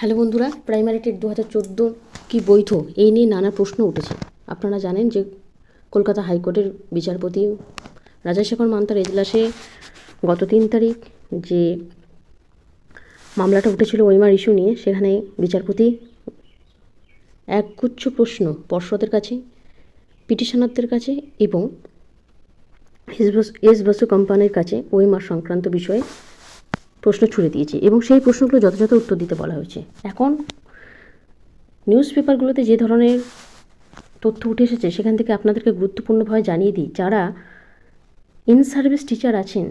Hello বন্ধুরা primary TET দু হাজার চোদ্দ কি বৈধ? এই নিয়ে নানা প্রশ্ন উঠেছে। আপনারা জানেন যে কলকাতা হাইকোর্টের বিচারপতি রাজাশেখর মান্তার এজলাসে গত তিন তারিখ যে মামলাটা উঠেছিল ওইমার ইস্যু নিয়ে, সেখানে বিচারপতি একগুচ্ছ প্রশ্ন পর্ষদের কাছে, পিটিশনারদের কাছে এবং এস বসু এস বসু কোম্পানির কাছে ওইমার সংক্রান্ত বিষয়ে প্রশ্ন ছুড়ে দিয়েছে এবং সেই প্রশ্নগুলো যথাযথ উত্তর দিতে বলা হয়েছে। এখন নিউজ পেপারগুলোতে যে ধরনের তথ্য উঠে এসেছে, সেখান থেকে আপনাদেরকে গুরুত্বপূর্ণভাবে জানিয়ে দিই, যারা ইন সার্ভিস টিচার আছেন,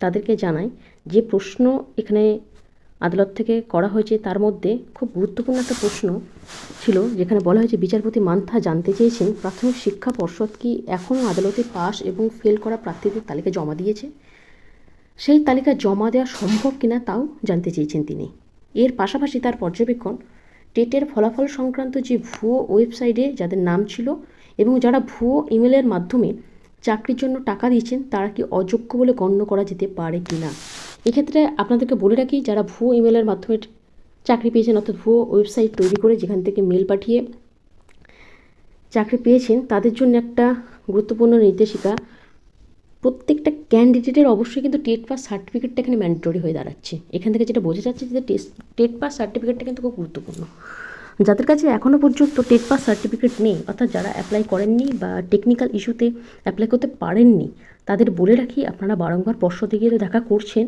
তাদেরকে জানাই যে প্রশ্ন এখানে আদালত থেকে করা হয়েছে, তার মধ্যে খুব গুরুত্বপূর্ণ একটা প্রশ্ন ছিল, যেখানে বলা হয়েছে, বিচারপতি মান্থা জানতে চেয়েছেন প্রাথমিক শিক্ষা পর্ষদ কি এখনও আদালতে পাস এবং ফেল করা প্রার্থীদের তালিকা জমা দিয়েছে? সেই তালিকা জমা দেওয়া সম্ভব কিনা তাও জানতে চেয়েছেন তিনি। এর পাশাপাশি তার পর্যবেক্ষণ, টেটের ফলাফল সংক্রান্ত যে ভুয়ো ওয়েবসাইটে যাদের নাম ছিল এবং যারা ভুয়ো ইমেলের মাধ্যমে চাকরির জন্য টাকা দিয়েছেন, তারা কি অযোগ্য বলে গণ্য করা যেতে পারে কি না এক্ষেত্রে আপনাদেরকে বলে রাখি, যারা ভুয়ো ইমেলের মাধ্যমে চাকরি পেয়েছেন অর্থাৎ ভুয়ো ওয়েবসাইট তৈরি করে যেখান থেকে মেল পাঠিয়ে চাকরি পেয়েছেন, তাদের জন্য একটা গুরুত্বপূর্ণ নির্দেশিকা প্রত্যেকটা ক্যান্ডিডেটের অবশ্যই কিন্তু টেট পাস সার্টিফিকেটটা এখানে ম্যান্ডেটরি হয়ে দাঁড়াচ্ছে। এখান থেকে যেটা বোঝা যাচ্ছে যে টেস্ট টেট পাস সার্টিফিকেটটা কিন্তু খুব গুরুত্বপূর্ণ। যাদের কাছে এখনও পর্যন্ত টেট পাস সার্টিফিকেট নেই, অর্থাৎ যারা অ্যাপ্লাই করেননি বা টেকনিক্যাল ইস্যুতে অ্যাপ্লাই করতে পারেননি, তাদের বলে রাখি, আপনারা বারংবার পর্ষদে গিয়ে দেখা করছেন।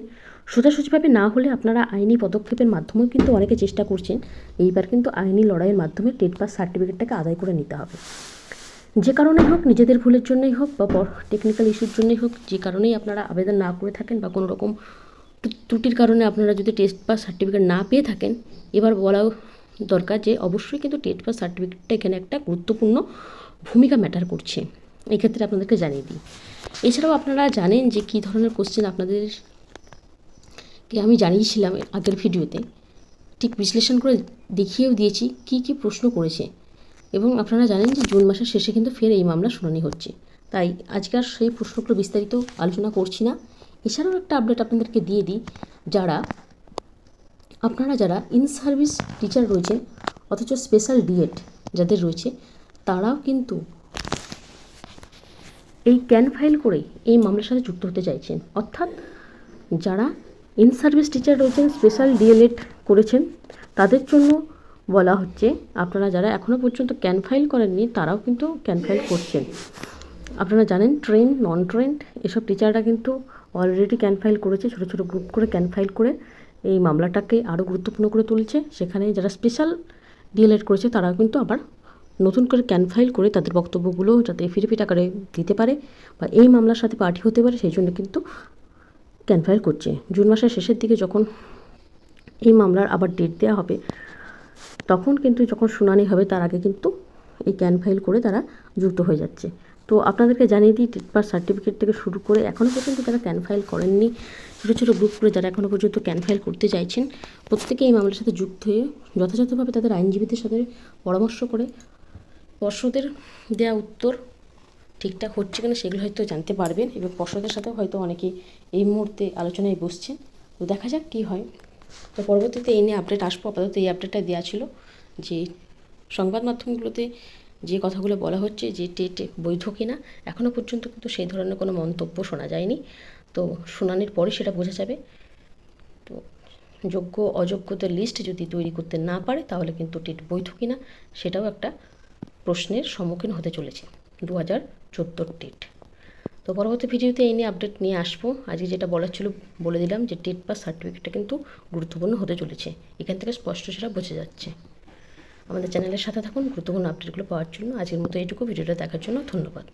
সোজাসুজিভাবে না হলে আপনারা আইনি পদক্ষেপের মাধ্যমেও কিন্তু অনেকে চেষ্টা করছেন। এইবার কিন্তু আইনি লড়াইয়ের মাধ্যমে টেট পাস সার্টিফিকেটটাকে আদায় করে নিতে হবে। যে কারণেই হোক, নিজেদের ভুলের জন্যই হোক বা টেকনিক্যাল ইস্যুর জন্যই হোক, যে কারণেই আপনারা আবেদন না করে থাকেন বা কোনো রকম ত্রুটির কারণে আপনারা যদি টেস্ট পাস সার্টিফিকেট না পেয়ে থাকেন, এবার বলাও দরকার যে অবশ্যই কিন্তু টেস্ট পাস সার্টিফিকেটটা এখানে একটা গুরুত্বপূর্ণ ভূমিকা ম্যাটার করছে। এই ক্ষেত্রে আপনাদেরকে জানিয়ে দিই। এছাড়াও আপনারা জানেন যে কী ধরনের কোশ্চেন আপনাদের কে আমি জানিয়েছিলাম আগের ভিডিওতে ঠিক বিশ্লেষণ করে দেখিয়েও দিয়েছি, কী কী প্রশ্ন করেছে। এবং আপনারা জানেন যে জুন মাসের শেষে কিন্তু ফের এই মামলা শুনানি হচ্ছে। তাই আজকে আর সেই প্রশ্নগুলো বিস্তারিত আলোচনা করছি না। এছাড়াও একটা আপডেট আপনাদেরকে দিয়ে দিই। যারা, আপনারা যারা ইন সার্ভিস টিচার রয়েছেন, অথচ স্পেশাল ডিএড যাদের রয়েছে, তারাও কিন্তু এই ক্যান ফাইল করে এই মামলার সাথে যুক্ত হতে চাইছেন। অর্থাৎ যারা ইন সার্ভিস টিচার রয়েছেন স্পেশাল ডিএলএড করেছেন, তাদের জন্য বলা হচ্ছে, আপনারা যারা এখনও পর্যন্ত ক্যান ফাইল করেননি, তারাও কিন্তু ক্যান ফাইল করছেন। আপনারা জানেন ট্রেন নন ট্রেন এসব টিচাররা কিন্তু অলরেডি ক্যান ফাইল করেছে, ছোটো ছোটো গ্রুপ করে ক্যান ফাইল করে এই মামলাটাকে আরও গুরুত্বপূর্ণ করে তুলছে। সেখানে যারা স্পেশাল ডিএলএড করেছে, তারাও কিন্তু আবার নতুন করে ক্যান ফাইল করে তাদের বক্তব্যগুলো যাতে এফিডেভিট আকারে দিতে পারে বা এই মামলার সাথে পার্টি হতে পারে, সেই জন্য কিন্তু ক্যান ফাইল করছে। জুন মাসের শেষের দিকে যখন এই মামলার আবার ডেট দেওয়া হবে তখন কিন্তু যখন শুনানি হবে, তার আগে কিন্তু এই ক্যান ফাইল করে তারা যুক্ত হয়ে যাচ্ছে। তো আপনাদেরকে জানিয়ে দিই টেট পাস সার্টিফিকেট থেকে শুরু করে এখনও পর্যন্ত যারা ক্যান ফাইল করেননি, ছোটো ছোটো গ্রুপ করে যারা এখনও পর্যন্ত ক্যান ফাইল করতে চাইছেন প্রত্যেকে এই মামলার সাথে যুক্ত হয়ে যথাযথভাবে তাদের আইনজীবীদের সাথে পরামর্শ করে পর্ষদের দেওয়া উত্তর ঠিকঠাক হচ্ছে কিনা সেগুলো হয়তো জানতে পারবেন এবং পর্ষদের সাথেও হয়তো অনেকে এই মুহূর্তে আলোচনায় বসছেন। তো দেখা যাক কী হয়। তো পরবর্তীতে এই নিয়ে আপডেট আসব, আপাতত এই আপডেটটা দেওয়া ছিল যে সংবাদ মাধ্যমগুলোতে যে কথাগুলো বলা হচ্ছে যে টেট বৈধ কিনা এখনও পর্যন্ত কিন্তু সেই ধরনের কোনো মন্তব্য শোনা যায়নি। তো শুনানির পরে সেটা বোঝা যাবে। তো যোগ্য অযোগ্যদের লিস্ট যদি তৈরি করতে না পারে, তাহলে কিন্তু টেট বৈধ কিনা, সেটাও একটা প্রশ্নের সম্মুখীন হতে চলেছে। দু হাজার টেট। তো পরবর্তী ভিডিওতে এই নিয়ে আপডেট নিয়ে আসব। আজকে যেটা বলার ছিল, বলে দিলাম যে টেট পাস সার্টিফিকেটটা কিন্তু গুরুত্বপূর্ণ হতে চলেছে। এখান থেকে স্পষ্ট সেটা বোঝা যাচ্ছে। আমাদের চ্যানেলের সাথে থাকুন, গুরুত্বপূর্ণ আপডেটগুলো পাওয়ার জন্য। আজকের মতো এইটুকু। ভিডিওটা দেখার জন্য ধন্যবাদ।